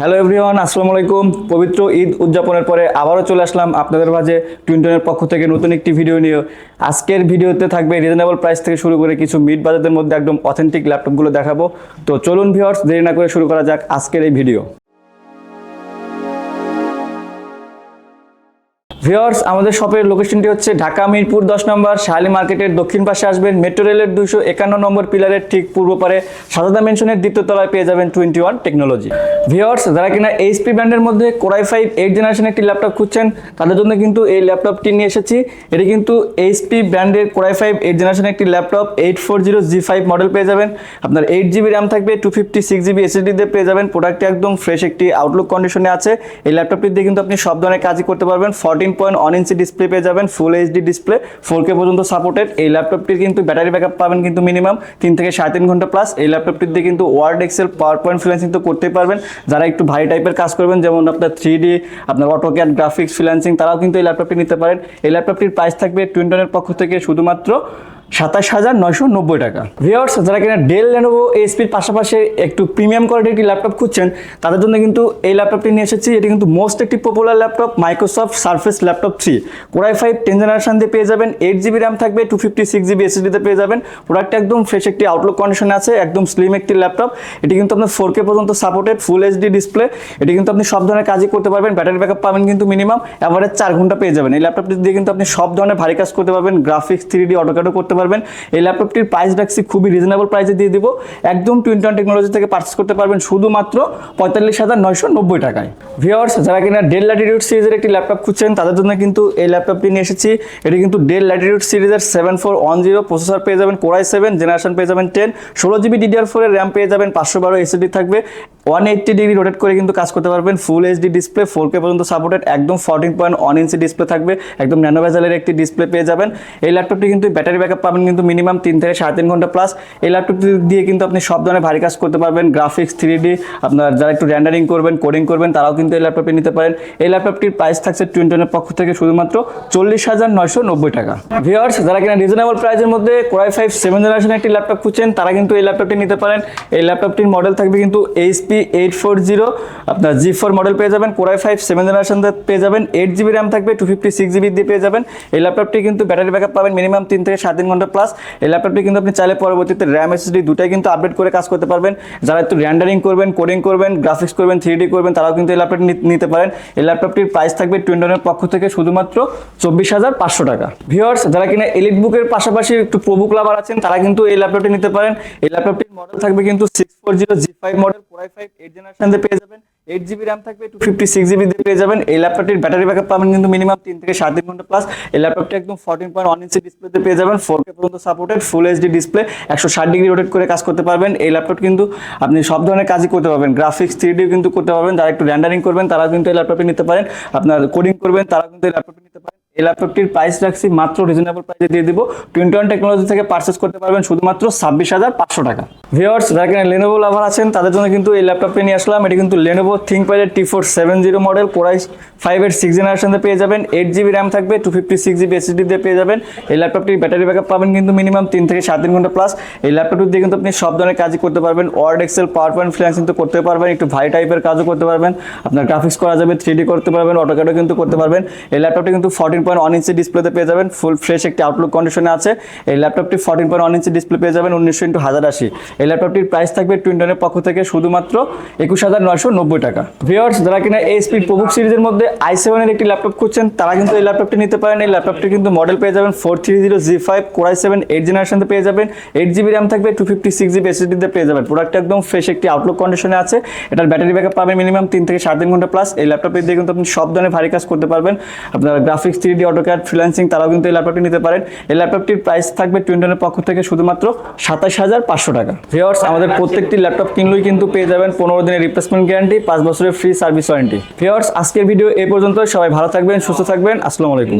Hello everyone আসসালামু আলাইকুম। পবিত্র ঈদ উদযাপনের পরে আবারও চলে আসলাম আপনাদের মাঝে টুইন্টনের পক্ষ থেকে নতুন একটি ভিডিও নিয়ে। আজকের ভিডিওতে থাকবে রিজনেবল প্রাইস থেকে শুরু করে কিছু মিড বাজারদের মধ্যে একদম অথেন্টিক ল্যাপটপগুলো দেখাবো। তো চলুন ভিওর্স দেরি না করে শুরু করা যাক আজকের এই ভিডিও ভিওর্স আমাদের শপের লোকেশনটি হচ্ছে ঢাকা মিরপুর দশ নম্বর। শাহালি মার্কেটের দক্ষিণ পাশে আসবেন মেট্রো রেলের দুশো একান্ন নম্বর পিলারের ঠিক পূর্ব পারে। সাজাদা মেনশনের দ্বিতীয় তলায় পেয়ে যাবেন টোয়েন্টি ওয়ান টেকনোলজি ভিওর্স যারা কিনা এইচপি ব্র্যান্ডের মধ্যে core i five eight generation একটি ল্যাপটপ খুঁজছেন, তাদের জন্য কিন্তু এই ল্যাপটপটি নিয়ে এসেছি। এটি কিন্তু এইচপি ব্র্যান্ডের core i five eight generation একটি laptop eight four zero G five model পেয়ে যাবেন। আপনার এইট জিবি র্যাম থাকবে two fifty six GB SSD দিয়ে পেয়ে যাবেন। প্রোডাক্টটি একদম ফ্রেশ একটি আউটলুক কন্ডিশনে আছে। এই ল্যাপটপটি দিয়ে কিন্তু আপনি সব ধরনের কাজই করতে পারবেন। Fourteen point one inch display পেয়ে যাবেন full HD display four K পর্যন্ত সাপোর্টেড এই ল্যাপটপটির কিন্তু ব্যাটারি ব্যাকআপ পাবেন কিন্তু মিনিমাম তিন থেকে সাড়ে তিন ঘণ্টা প্লাস এই ল্যাপটপটির দিয়ে কিন্তু word Excel power point freelancing তো করতেই পারবেন। যারা একটু ভারী টাইপের কাজ করবেন, যেমন আপনার থ্রি ডি আপনার অটোক্যাট গ্রাফিক্স ফ্রিল্যান্সিং তারাও কিন্তু এই ল্যাপটপটি নিতে পারেন। এই ল্যাপটপটির প্রাইস থাকবে টুইন্টনের পক্ষ থেকে শুধুমাত্র সাতাশ হাজার নয়শো নব্বই টাকা। ভিওর্স যারা কিনা ডেল লেনোভো এসপির পাশাপাশি একটু প্রিমিয়াম কোয়ালিটির একটি ল্যাপটপ খুঁজছেন, তাদের জন্য কিন্তু এই ল্যাপটপটি নিয়ে এসেছি। এটি কিন্তু মোস্ট একটি popular laptop Microsoft Surface laptop three core i five ten generation দিয়ে পেয়ে যাবেন এইট জিবি র্যাম থাকবে টু ফিফটি সিক্স জিবি এসএসডিতে পেয়ে যাবেন। প্রোডাক্ট একদম ফ্রেশ একটি আউটলুক কন্ডিশনে আছে, একদম স্লিম একটি ল্যাপটপ এটি কিন্তু আপনার ফোর কে পর্যন্ত সাপোর্টেড ফুল এইচডি ডিসপ্লে এটি কিন্তু আপনি সব ধরনের কাজই করতে পারবেন ব্যাটারি ব্যাকআপ পাবেন কিন্তু মিনিমাম অ্যাভারেজ চার ঘণ্টা পেয়ে যাবেন। এই ল্যাপটপটি দিয়ে কিন্তু আপনি সব ধরনের ভারী কাজ করতে পারবেন গ্রাফিক্স থ্রি ডি অটোক্যাডও করতে পারবেন। এই ল্যাপটপটির প্রাইস রাখছি খুবই রিজনেবল প্রাইসে দিয়ে দিব। একদম টুইন্টি ওয়ান টেকনোলজি থেকে পার্চেস করতে পারবেন শুধুমাত্র পঁয়তাল্লিশ হাজার নয়শো নব্বই টাকায়। ভিওয়ার্স যারা কিনা ডেল ল্যাটিটিউড সিরিজের একটি ল্যাপটপ খুঁজছেন, তাদের জন্য কিন্তু এই ল্যাপটপটি নিয়ে এসেছি। এটি কিন্তু ডেল ল্যাটিটিউড সিরিজের seven four one zero processor পেয়ে যাবেন কোরাই সেভেন জেনারেশন পেয়ে যাবেন টেন ষোলো জিবি ডিডিআর ফোরের র্যাম পেয়ে যাবেন, পাঁচশো বারো এসএসডি থাকবে। ওয়ান এইট্টি ডিগ্রি রোটেট করে কিন্তু কাজ করতে পারবেন full HD display four K পর্যন্ত সাপোর্টেড একদম fourteen point one inch display থাকবে, একদম ন্যানো ভেজালের একটি ডিসপ্লে পেয়ে যাবেন। এই ল্যাপটপটি কিন্তু ব্যাটারি ব্যাকআপ পাবেন কিন্তু মিনিমাম তিন থেকে সাড়ে তিন ঘণ্টা প্লাস এই ল্যাপটপটি দিয়ে কিন্তু আপনি সব ধরনের ভারী কাজ করতে পারবেন। গ্রাফিক্স থ্রি ডি আপনার যারা একটু র্যান্ডারিং করবেন কোডিং করবেন, তারাও কিন্তু এই ল্যাপটপটি নিতে পারেন। এই ল্যাপটপটির প্রাইস থাকছে টুয়েন্টনের পক্ষ থেকে শুধুমাত্র চল্লিশ হাজার নয়শো নব্বই টাকা। ভিওয়ার্স যারা কিনা রিজনেবল প্রাইসের মধ্যে core i five seven generation একটি ল্যাপটপ খুঁজছেন, তারা কিন্তু এই ল্যাপটপটি নিতে পারেন। এই ল্যাপটপটির মডেল থাকবে কিন্তু এইচপি এইট ফোর জিরো আপনার জি ফোর মডেল পেয়ে যাবেন। কোরাই ফাইভ সেভেন জেনারেশন পেয়ে যাবেন। এইট জিবি র্যাম থাকবে টু ফিফটি সিক্স জিবি দিয়ে পেয়ে যাবেন। এই ল্যাপটপটি কিন্তু ব্যাটারি ব্যাকআপ পাবেন মিনিমাম তিন থেকে সাত তিন ঘণ্টা প্লাস এই ল্যাপটপটি কিন্তু আপনি চাইলে পরবর্তীতে র্যাম এসএসডি দুটাই কিন্তু আপডেট করে কাজ করতে পারবেন। যারা একটু র্যান্ডারিং করবেন কোডিং করবেন গ্রাফিক্স করবেন থ্রি করবেন, তারাও কিন্তু এই ল্যাপটপটি নিতে পারেন। এই ল্যাপটপটির প্রাইস থাকবে টুয়েন্টনের পক্ষ থেকে শুধুমাত্র চব্বিশ হাজার পাঁচশো টাকা। ভিওয়ার্স যারা কিনা এলিট বুকের পাশাপাশি একটু প্রবুক লাভার আছেন, তারা কিন্তু এই ল্যাপটপটি নিতে পারেন। এই ল্যাপটপটির মডেল থাকবে কিন্তু six four zero G five model core i five eight generation পেয়ে যাবেন। এইট জিবি র্যাম থাকবে টু ফিফটি সিক্স জিবি পেয়ে যাবেন। এই ল্যাপটপটির ব্যাটারি ব্যাকআপ পাবেন কিন্তু মিনিমাম তিন থেকে সাত তিন ঘণ্টা প্লাস এই ল্যাপটপটি একদম ফোরটিন পয়েন্ট ওয়ান ইঞ্চি ডিসপ্লেতে পেয়ে যাবেন ফোর কে পর্যন্ত সাপোর্টেড ফুল এইচডি ডিসপ্লে একশো ষাট ডিগ্রি রোটেট করে কাজ করতে পারবেন। এই ল্যাপটপ কিন্তু আপনি সব ধরনের কাজই করতে পারবেন। গ্রাফিক্স থ্রি ডিও কিন্তু করতে পারবেন। যারা একটু র্যান্ডারিং করবেন তারা কিন্তু এই ল্যাপটপটি নিতে পারেন। আপনার কোডিং করবেন তারা কিন্তু এই ল্যাপটপটি নিতে পারেন। এই ল্যাপটপটির প্রাইস রাখছি মাত্র রিজনেবল প্রাইসে দিয়ে দিব। টোয়েন্টি ওয়ান টেকনোলজি থেকে পারচেস করতে পারবেন শুধুমাত্র ছাব্বিশ হাজার পাঁচশো টাকা। ভিওয়ার্স যারা কিনা লেনোভো লাভার আছেন, তাদের জন্য কিন্তু এই ল্যাপটপটি নিয়ে আসলাম। এটি কিন্তু Lenovo থিঙ্কপ্যাডের T four seven zero model core i ফাইভের সিক্স জেনারেশনে পেয়ে যাবেন। এইট জিবি র্যাম থাকবে two fifty six GB SSD দিয়ে পেয়ে যাবেন। এই ল্যাপটপটির ব্যাটারি ব্যাকআপ পাবেন কিন্তু মিনিমাম তিন থেকে সাত তিন ঘণ্টা প্লাস এই ল্যাপটপটি দিয়ে কিন্তু আপনি সব ধরনের কাজই করতে পারবেন। Word Excel power point freelancing কিন্তু করতে পারবেন। একটু ভাই টাইপের কাজও করতে পারবেন। আপনার গ্রাফিক্স করা যাবে থ্রি ডি করতে পারবেন অটোক্যাডও কিন্তু করতে পারবেন। এই ল্যাপটপটি কিন্তু ফোরটিন পয়েন্ট ইঞ্চি ডিসপ্লেতে পেয়ে যাবেন। ফুল ফ্রেশ একটি আউটলুক কন্ডিশনে আছে। এই ল্যাপটপটি fourteen point one inch display পেয়ে যাবেন উনিশশো ইন্টু হাজার আশি। এই ল্যাপটপটির প্রাইস থাকবে টুইন্টনের পক্ষ থেকে শুধুমাত্র একুশ হাজার নয়শো নব্বই টাকা। ভিওর্স যারা কিনা এই স্পিড প্রবুক সিরিজের মধ্যে আই সেভেনের একটি ল্যাপটপ খুঁজছেন, তারা কিন্তু এই ল্যাপটপটি নিতে পারেন। এই ল্যাপটপটি কিন্তু মডেল পেয়ে যাবেন four three zero G five core i seven eight জেনারেশনতে পেয়ে যাবেন। এইট জিবি র্যাম থাকবে টু ফিফটি সিক্স জিবি এসএসডিতে পেয়ে যাবেন। প্রোডাক্ট একদম ফ্রেশ একটি আউটলুক কন্ডিশনে আছে। এটার ব্যাটারি ব্যাকআপ পাবেন মিনিমাম তিন থেকে সাত তিন ঘণ্টা। প্লাস এই ল্যাপটপে দিয়ে কিন্তু আপনি সব ধরনের ভারী কাজ করতে পারবেন। আপনার graphics three D AutoCAD freelancing তারাও কিন্তু এই ল্যাপটপটি নিতে পারেন। এই ল্যাপটপটির প্রাইস থাকবে টুয়েন্টনের পক্ষ থেকে শুধুমাত্র সাতাশ হাজার পাঁচশো টাকা। ভিওর্স আমাদের প্রত্যেকটি ল্যাপটপ কিনলেই কিন্তু পেয়ে যাবেন পনেরো দিনের রিপ্লেসমেন্ট গ্যারান্টি পাঁচ বছরের ফ্রি সার্ভিস ওয়ারেন্টি ভিওর্স আজকের ভিডিও এ পর্যন্ত সবাই ভালো থাকবেন, সুস্থ থাকবেন। আসসালামু আলাইকুম।